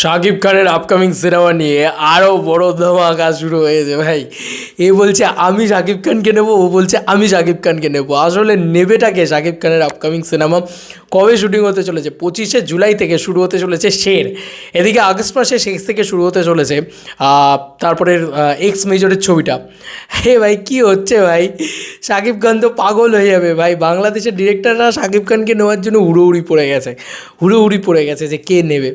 শাকিব খানের upcoming cinema নিয়ে আরও বড় ধামাকা শুরু হয়েছে, ভাই। এ বলছে, আমি শাকিব খানকে নেব, ও বলছে, আমি শাকিব খানকে নেব। আসলে নেবেটাকে শাকিব খানের আপকামিং সিনেমা কবে শুটিং হতে চলেছে? পঁচিশে জুলাই থেকে শুরু হতে চলেছে শের এদিকে আগস্ট মাসের শেষ থেকে শুরু হতে চলেছে তারপরে এক্স মেজরের ছবিটা। হে ভাই, কি হচ্ছে ভাই? শাকিব খান তো পাগল হয়ে যাবে ভাই। বাংলাদেশের ডিরেক্টররা শাকিব খানকে নেওয়ার জন্য হুড়োহুড়ি পড়ে গেছে। হুড়োহুড়ি পড়ে গেছে যে কে নেবে?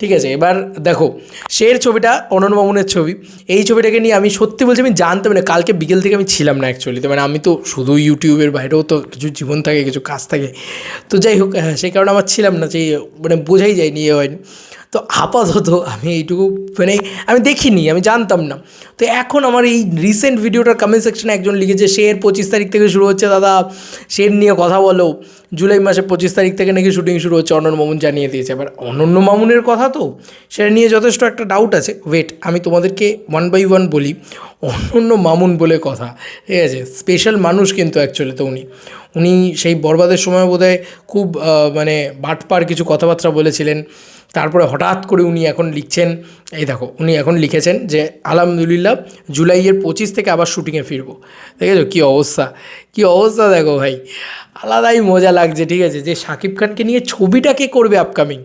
ঠিক আছে এবার দেখো শের ছবিটা অনন মামুনের ছবি। এই ছবিটাকে নিয়ে আমি সত্যি বলছি আমি জানতাম না কালকে বিকেল থেকে আমি ছিলাম না অ্যাকচুয়ালি তো মানে আমি তো শুধু ইউটিউবের বাইরেও তো কিছু জীবন থাকে কিছু কাজ থাকে। তো যাই হোক হ্যাঁ, সেই কারণে আমার ছিলাম না যে মানে বোঝাই যায়নি ইয়ে হয়নি। তো আপাতত আমি এইটুকু মানে আমি দেখিনি, আমি জানতাম না। তো এখন আমার এই রিসেন্ট ভিডিওটার কমেন্ট সেকশনে একজন লিখেছে, শের পঁচিশ তারিখ থেকে শুরু হচ্ছে দাদা, শের নিয়ে কথা বলো। জুলাই মাসে পঁচিশ তারিখ থেকে নাকি শুটিং শুরু হচ্ছে, অনন্য মামুন জানিয়ে দিয়েছে। এবার অনন্য মামুনের কথা তো? সেটা নিয়ে যথেষ্ট একটা ডাউট আছে। ওয়েট আমি তোমাদেরকে ওয়ান বাই ওয়ান বলি। অনন্য মামুন বলে কথা। ঠিক আছে? স্পেশাল মানুষ কিন্তু অ্যাকচুয়ালি তো উনি। উনি সেই বরবাদের সময় বোধহয় খুব মানে বাটপার কিছু কথাবার্তা বলেছিলেন। তারপরে হঠাৎ করে উনি এখন লিখছেন, এই দেখো, উনি এখন লিখেছেন যে, আলহামদুলিল্লাহ, জুলাইয়ের পঁচিশ থেকে আবার শুটিংয়ে ফিরবো। দেখেছ কী অবস্থা? কী অবস্থা দেখো ভাই। আলাদাই মজা লাগছে, ঠিক আছে? যে শাকিব খানকে নিয়ে ছবিটা কে করবে আপকামিং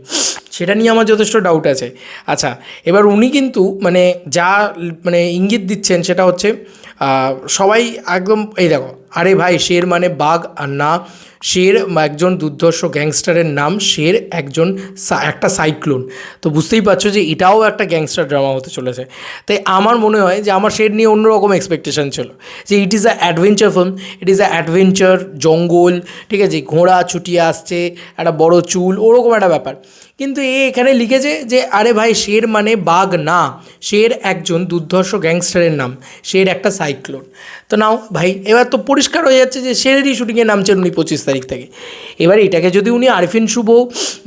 সেটা নিয়ে আমার যথেষ্ট ডাউট আছে। আচ্ছা এবার উনি কিন্তু মানে যা মানে ইঙ্গিত দিচ্ছেন সেটা হচ্ছে সবাই একদম, এই দেখো আরে ভাই, শের মানে বাঘ আর না, শের একজন দুর্ধর্ষ গ্যাংস্টারের নাম, শের একজন একটা সাইক্লোন। তো বুঝতেই পারছ যে এটাও একটা গ্যাংস্টার ড্রামা হতে চলেছে। তাই আমার মনে হয় যে আমার শের নিয়ে অন্যরকম এক্সপেকটেশন ছিল যে it is a adventure film it is a adventure জঙ্গল, ঠিক আছে? ঘোড়া ছুটিয়ে আসছে, একটা বড় চুল, ওরকম একটা ব্যাপার। কিন্তু এ এখানে লিখেছে যে আরে ভাই, শের মানে বাঘ না, শের একজন দুর্ধর্ষ গ্যাংস্টারের নাম, শের একটা সাইক্লোন। তো নাও ভাই, এবার তো পরিষ্কার হয়ে যাচ্ছে যে শেরেরই শুটিংয়ে নামছেন উনি পঁচিশ তারিখ থেকে। এবার এটাকে যদি উনি আরফিন শুভ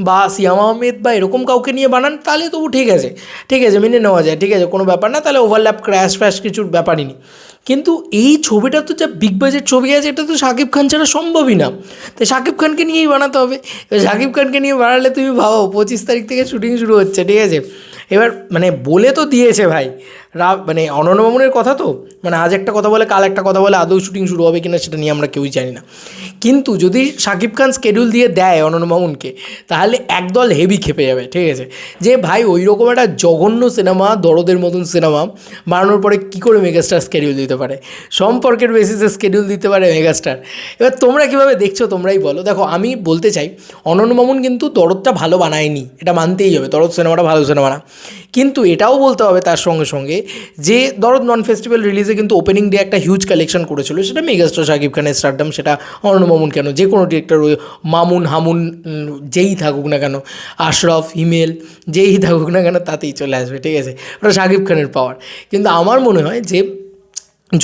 বা সিয়াম আহমেদ বা এরকম কাউকে নিয়ে বানান, তাহলে তবু ঠিক আছে। ঠিক আছে, মেনে নেওয়া যায়। ঠিক আছে, কোনো ব্যাপার না, তাহলে ওভারল্যাপ ক্র্যাশ ফ্যাশ কিছুর ব্যাপারই নেই। কিন্তু এই ছবিটা তো যা বিগ বাজেট ছবি আছে, এটা তো শাকিব খান ছাড়া সম্ভবই না। তো শাকিব খানকে নিয়েই বানাতে হবে। এবার শাকিব খানকে নিয়ে বানালে তুমি ভাবো, পঁচিশ তারিখ থেকে শুটিং শুরু হচ্ছে, ঠিক আছে? এবার মানে বলে তো দিয়েছে ভাই। রা মানে অনন্য মামুনের কথা তো? মানে আজ একটা কথা বলে, কাল একটা কথা বলে আদৌ শুটিং শুরু হবে কিনা সেটা নিয়ে আমরা কেউই জানি না। কিন্তু যদি শাকিব খান স্কেডিউল দিয়ে দেয় অনন্য মামুনকে, তাহলে একদল হেভি খেপে যাবে, ঠিক আছে? যে ভাই ওই রকম একটা জঘন্য সিনেমা, দরদের মতন সিনেমা, বানানোর পরে কী করে মেগাস্টার স্কেডিউল দিতে পারে? সম্পর্কের বেসিসে স্কেডিউল দিতে পারে মেগাস্টার এবার তোমরা কীভাবে দেখছ তোমরাই বলো। দেখো, আমি বলতে চাই, অনন্য মামুন কিন্তু দরদটা ভালো বানায়নি, এটা মানতেই হবে। দরদ সিনেমাটা ভালো সিনেমা না। কিন্তু এটাও বলতে হবে তার সঙ্গে সঙ্গে যে দরদ নন ফেস্টিভ্যাল রিলিজে কিন্তু ওপেনিং ডে একটা হিউজ কালেকশন করেছিল, সেটা মেগাস্টার শাকিব খানের স্টারডাম সেটা অনন্য মামুন কেন, যে কোনো ডিরেক্টর ওই মামুন, হামুন যেই থাকুক না কেন, আশরফ, হিমেল, যেই থাকুক না কেন, তাতেই চলে আসবে, ঠিক আছে? ওটা শাকিব খানের পাওয়ার কিন্তু আমার মনে হয় যে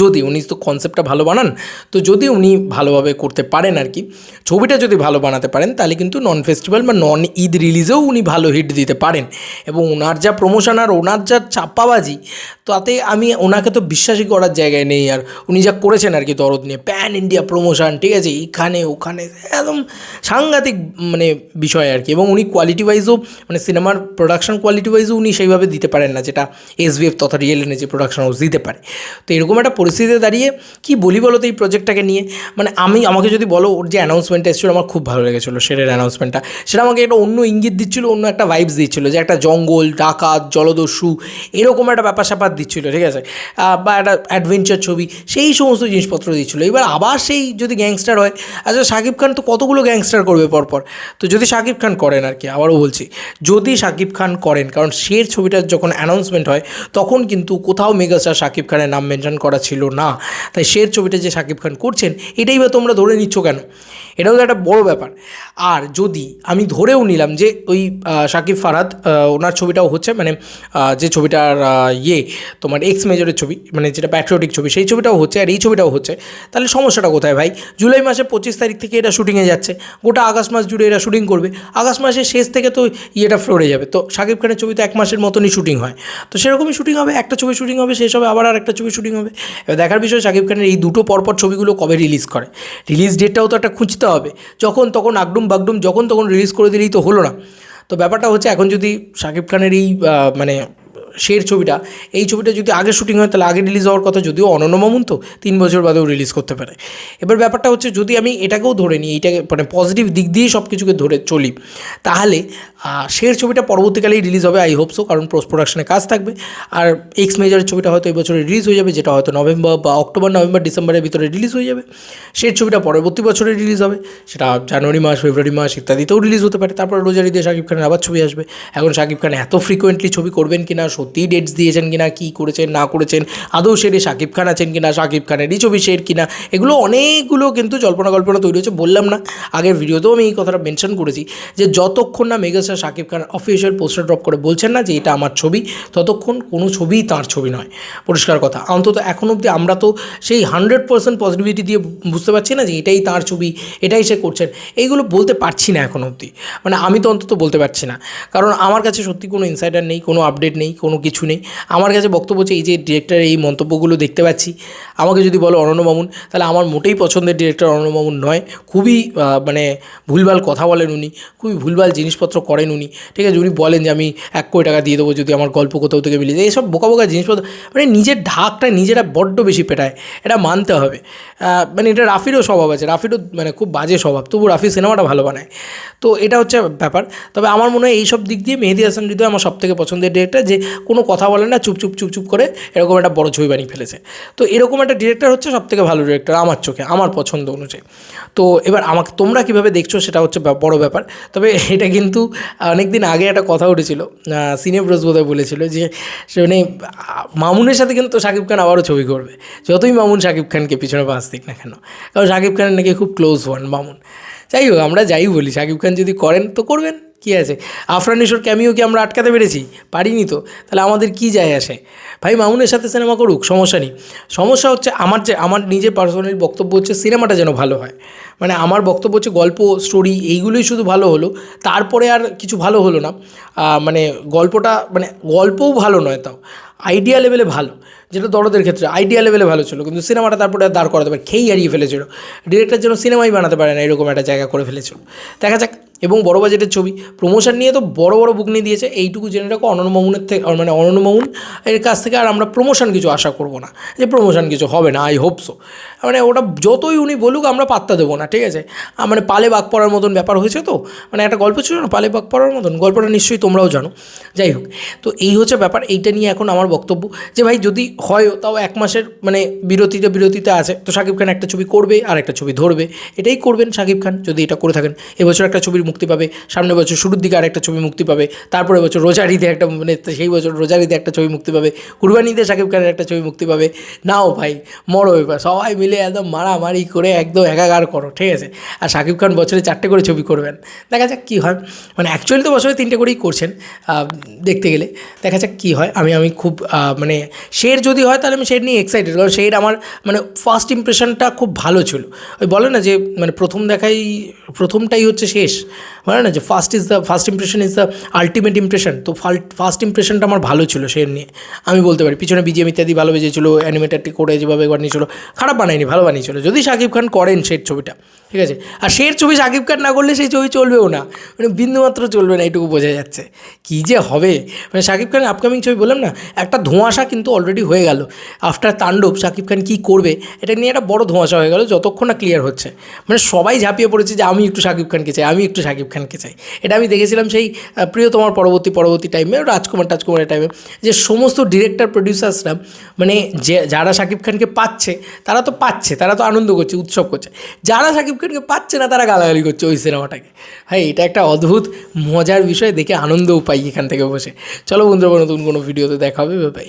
যদি উনি তো কনসেপ্টটা ভালো বানান, তো যদি উনি ভালোভাবে করতে পারেন আর কি, ছবিটা যদি ভালো বানাতে পারেন, তাহলে কিন্তু নন ফেস্টিভ্যাল বা নন ঈদ রিলিজেও উনি ভালো হিট দিতে পারেন। এবং ওনার যা প্রমোশন আর ওনার যা চাপ্পাবাজি তাতে আমি ওনাকে তো বিশ্বাসই করার জায়গায় নেই। আর উনি যা করেছেন আর কি দরদ নিয়ে প্যান ইন্ডিয়া প্রমোশন ঠিক আছে, এখানে, ওখানে, একদম সাংঘাতিক মানে বিষয় আর কি। এবং উনি কোয়ালিটি ওয়াইজও মানে সিনেমার প্রোডাকশন কোয়ালিটি ওয়াইজও উনি সেইভাবে দিতে পারেন না, যেটা এসবিএফ তথা রিয়েল এনে যে প্রোডাকশন হাউস দিতে পারে। তো এরকম একটা পরিস্থিতিতে দাঁড়িয়ে কি বলি বলো তো এই প্রজেক্টটাকে নিয়ে? মানে আমি, আমাকে যদি বলো ওর যে অ্যানাউন্সমেন্টটা এসেছিল, আমার খুব ভালো লেগেছিলো শেরের অ্যানাউন্সমেন্টটা সেটা আমাকে একটা অন্য ইঙ্গিত দিচ্ছিল, অন্য একটা ভাইবস দিচ্ছিল যে একটা জঙ্গল, ডাকাত, জলদস্যু, এরকম একটা ব্যাপার স্যাপার দিচ্ছিল, ঠিক আছে? বা একটা অ্যাডভেঞ্চার ছবি, সেই সমস্ত জিনিসপত্র দিচ্ছিল। এবার আবার সেই যদি গ্যাংস্টার হয় আচ্ছা শাকিব খান তো কতগুলো গ্যাংস্টার করবে পরপর? তো যদি শাকিব খান করেন আর কি, আবারও বলছি, যদি শাকিব খান করেন, কারণ শের ছবিটার যখন অ্যানাউন্সমেন্ট হয়, তখন কিন্তু কোথাও মেগাস্টার শাকিব খানের নাম মেনশন করা না। তাই শের ছবিটা যে শাকিব খান করছেন এটাই বা তোমরা ধরে নিচ্ছ কেন? এটাও তো একটা বড় ব্যাপার। আর যদি আমি ধরেও নিলাম যে ওই আহ, শাকিব ফারহাদ ওনার ছবিটাও হচ্ছে মানে যে ছবিটার ইয়ে তোমার এক্স মেজরের ছবি মানে যেটা প্যাট্রিয়টিক ছবি সেই ছবিটাও হচ্ছে আর এই ছবিটাও হচ্ছে তাহলে সমস্যাটা কোথায় ভাই? জুলাই মাসে পঁচিশ তারিখ থেকে এটা শুটিংয়ে যাচ্ছে গোটা আগস্ট মাস জুড়ে এরা শুটিং করবে আগস্ট মাসের শেষ থেকে তো ইয়েটা ফ্লোরে যাবে তো শাকিব খানের ছবি তো এক মাসের মতনই শুটিং হয় তো সেরকমই শুটিং হবে একটা ছবি শুটিং হবে শেষ হবে আবার আর একটা ছবি শুটিং হবে এবার দেখার বিষয় শাকিব খানের এই দুটো পরপর ছবিগুলো কবে রিলিজ করে? রিলিজ ডেটটাও তো একটা খুঁজতে হবে। যখন তখন আগডুম বাগডুম, যখন তখন রিলিজ করে দিলেই তো হলো না। তো ব্যাপারটা হচ্ছে এখন যদি শাকিব খানের এই মানে শের ছবিটা, এই ছবিটা যদি আগে শুটিং হয়, তাহলে আগে রিলিজ হওয়ার কথা যদিও অনন্য মামুন তো তিন বছর বাদেও রিলিজ করতে পারে। এবার ব্যাপারটা হচ্ছে, যদি আমি এটাকেও ধরে নিই, এইটাকে মানে পজিটিভ দিক দিয়েই সব কিছুকে ধরে চলি, তাহলে শের ছবিটা পরবর্তীকালেই রিলিজ হবে আই হোপ সো কারণ পোস্ট প্রোডাকশনে কাজ থাকবে। আর এক্স মেজারের ছবিটা হয়তো এই বছরে রিলিজ হয়ে যাবে, যেটা হয়তো নভেম্বর বা অক্টোবর, নভেম্বর, ডিসেম্বরের ভিতরে রিলিজ হয়ে যাবে। শের ছবিটা পরবর্তী বছরে রিলিজ হবে, সেটা জানুয়ারি মাস, ফেব্রুয়ারি মাস ইত্যাদিতেও রিলিজ হতে পারে। তারপর রোজারি দিয়ে শাকিব খানের আবার ছবি আসবে। এখন শাকিব খান এত ফ্রিকোয়েন্টলি ছবি করবেন কিনা সত্যিই ডেটস দিয়েছেন কিনা, কী করেছেন, না করেছেন, আদৌ শেরে শাকিব খান আছেন কিনা শাকিব খানেরই ছবি শের কিনা, এগুলো অনেকগুলো কিন্তু জল্পনা কল্পনা তৈরি হচ্ছে বললাম না। আগের ভিডিওতেও আমি এই কথাটা মেনশন করেছি যে যতক্ষণ না megastar Shakib Khan official poster drop করে বলছেন না যে এটা আমার ছবি, ততক্ষণ কোনো ছবিই তার ছবি নয়। পরিষ্কার কথা। অন্তত এখন অবধি আমরা তো সেই হান্ড্রেড পার্সেন্ট পজিটিভিটি দিয়ে বুঝতে পারছি না যে এটাই তার ছবি, এটাই সে করছেন। এইগুলো বলতে পারছি না এখন অবধি। মানে আমি তো অন্তত বলতে পারছি না। কারণ আমার কাছে সত্যি কোনো ইনসাইডার নেই, কোনো আপডেট নেই, কোনো কিছু নেই। আমার কাছে বক্তব্য হচ্ছে এই যে ডিরেক্টরের এই মন্তব্যগুলো দেখতে পাচ্ছি। আমাকে যদি বলো অনন্য মামুন, তাহলে আমার মোটেই পছন্দের ডিরেক্টর অনন্য মামুন নয়। খুবই মানে ভুলভাল কথা বলেন উনি, খুবই ভুলভাল জিনিসপত্র করেন উনি। ঠিক আছে, উনি বলেন যে আমি এক কোটি টাকা দিয়ে দেবো যদি আমার গল্প কোথাও থেকে মিলে যায়। এইসব বোকা বোকা জিনিসপত্র মানে নিজের ঢাকটা নিজেরা বড্ড বেশি পেটায়। এটা মানতে হবে। মানে এটা রাফিরও স্বভাব আছে। রাফিরও মানে খুব বাজে স্বভাব। তবু রাফি সিনেমাটা ভালো বানায়। তো এটা হচ্ছে ব্যাপার। তবে আমার মনে হয় এইসব দিক দিয়ে মেহেদি হাসান যদি আমার সবথেকে পছন্দের ডিরেক্টর যে কোনো কথা বলে না চুপ চুপ চুপ চুপ করে এরকম একটা বড় ছবি বানিয়ে ফেলেছে। তো এরকম একটা ডিরেক্টর হচ্ছে সবথেকে ভালো ডিরেক্টর আমার চোখে আমার পছন্দ অনুযায়ী। তো এবার আমাকে তোমরা কীভাবে দেখছ সেটা হচ্ছে বড় ব্যাপার। তবে এটা কিন্তু অনেক দিন আগে একটা কথা উঠেছিল সিনে ব্রোস বোধহয় বলেছিল যে সে মানে মামুনের সাথে কিন্তু শাকিব খান আবারও ছবি করবে। যতই মামুন শাকিব খানকে পিছনে বাঁচ দিক না কেন কারণ শাকিব খানের নাকি খুব ক্লোজ ওয়ান মামুন। যাই হোক আমরা যাই বলি শাকিব খান যদি করেন তো করবেন। কী আছে? আফরানিশোর ক্যামিও কি আমরা আটকাতে পেরেছি? পারিনি তো। তাহলে আমাদের কি যায় আসে? ভাই, মামুনের সাথে সিনেমা করুক, সমস্যা নেই। সমস্যা হচ্ছে আমার যে, আমার নিজের পার্সোনাল বক্তব্য হচ্ছে সিনেমাটা যেন ভালো হয়। মানে আমার বক্তব্য হচ্ছে গল্প স্টোরি এইগুলোই শুধু ভালো হলো। তারপরে আর কিছু ভালো হলো না। মানে গল্পটা মানে গল্পও ভালো নয় তাও। আইডিয়া লেভেলে ভালো। যেটা দরদের ক্ষেত্রে আইডিয়া লেভেলে ভালো ছিল। কিন্তু সিনেমাটা তারপরে দাঁড় করাতে পারে খেই হারিয়ে ফেলেছিল। ডিরেক্টর যেন সিনেমাই বানাতে পারে না, এরকম একটা জায়গা করে ফেলেছিল। দেখা যাক। এবং বড় বাজেটের ছবি। প্রমোশন নিয়ে তো বড় বড় বুক নিয়ে দিয়েছে। এইটুকু জেনে রাখো, অনন্য মামুনের থেকে মানে অনন্য মামুন এর কাছ থেকে আর আমরা প্রমোশন কিছু আশা করব না। যে প্রমোশন কিছু হবে না আই হোপ সো মানে ওটা যতই উনি বলুক, আমরা পাত্তা দেবো না, ঠিক আছে? মানে পালে বাগ পড়ার মতন ব্যাপার হয়েছে তো? মানে একটা গল্প ছিল না, পালে বাগ পড়ার মতন? গল্পটা নিশ্চয়ই তোমরাও জানো। যাই হোক। তো এই হচ্ছে ব্যাপার। এইটা নিয়ে এখন আমার বক্তব্য যে ভাই যদি হয়ও তাও এক মাসের মানে বিরতিতে বিরতিতে আছে। তো শাকিব খান একটা ছবি করবে আর একটা ছবি ধরবে। এটাই করবেন শাকিব খান যদি এটা করে থাকেন। এবছর একটা ছবির মুক্তি পাবে, সামনের বছর শুরুর দিকে আরেকটা ছবি মুক্তি পাবে তারপরে বছর ঈদে একটা মানে সেই বছর রোজার ঈদে একটা ছবি মুক্তি পাবে কুরবানিতে শাকিব খানের একটা ছবি মুক্তি পাবে। নাও ভাই, মরো এবার, সবাই মিলে একদম মারামারি করে একদম একাকার করো, ঠিক আছে? আর শাকিব খান বছরে চারটে করে ছবি করবেন। দেখা যাক কী হয়। মানে অ্যাকচুয়ালি তো বছরে তিনটে করেই করছেন দেখতে গেলে। দেখা যাক কী হয়। আমি আমি খুব মানে শের যদি হয় তাহলে আমি শের নিয়ে এক্সাইটেড কারণ শের আমার মানে ফার্স্ট ইমপ্রেশনটা খুব ভালো ছিল। ওই বলে না যে মানে প্রথম দেখাই, প্রথমটাই হচ্ছে শেষ। বলে না যে first is the first impression is the ultimate impression তো ফার্স্ট ইমপ্রেশনটা আমার ভালো ছিল শের নিয়ে। আমি বলতে পারি, পিছনে বিজিএম ইত্যাদি ভালো বেজেছিল অ্যানিমেটেডটি করে যেভাবে বানিয়েছিল, খারাপ বানায়নি, ভালো বানিয়েছিল। যদি শাকিব খান করেন শের ছবিটা, ঠিক আছে? আর শের ছবি শাকিব খান না করলে সেই ছবি চলবেও না। মানে বিন্দুমাত্র চলবে না, এইটুকু বোঝা যাচ্ছে। কী যে হবে? মানে শাকিব খানের আপকামিং ছবি বললাম না, একটা ধোঁয়াশা কিন্তু অলরেডি হয়ে গেল। আফটার তাণ্ডব শাকিব খান কী করবে, এটা নিয়ে একটা বড় ধোঁয়াশা হয়ে গেল যতক্ষণ না ক্লিয়ার হচ্ছে। মানে সবাই ঝাঁপিয়ে পড়েছে যে আমি একটু শাকিব খানকে চাই, আমি একটু শাকিব খানকে চাই। এটা আমি দেখেছিলাম সেই প্রিয় তোমার পরবর্তী পরবর্তী টাইমে রাজকুমার, টাজকুমারের টাইমে যে সমস্ত ডিরেক্টর প্রডিউসার্সরা মানে যে, যারা শাকিব খানকে পাচ্ছে, তারা তো পাচ্ছে, তারা তো আনন্দ করছে, উৎসব করছে। যারা শাকিব খানকে পাচ্ছে না, তারা গালাগালি করছে ওই সিনেমাটাকে। হ্যাঁ এটা একটা অদ্ভুত, মজার বিষয় দেখে আনন্দও পাই এখান থেকে বসে। চলো বন্ধুরা, নতুন কোনো ভিডিওতে দেখা হবে। বাই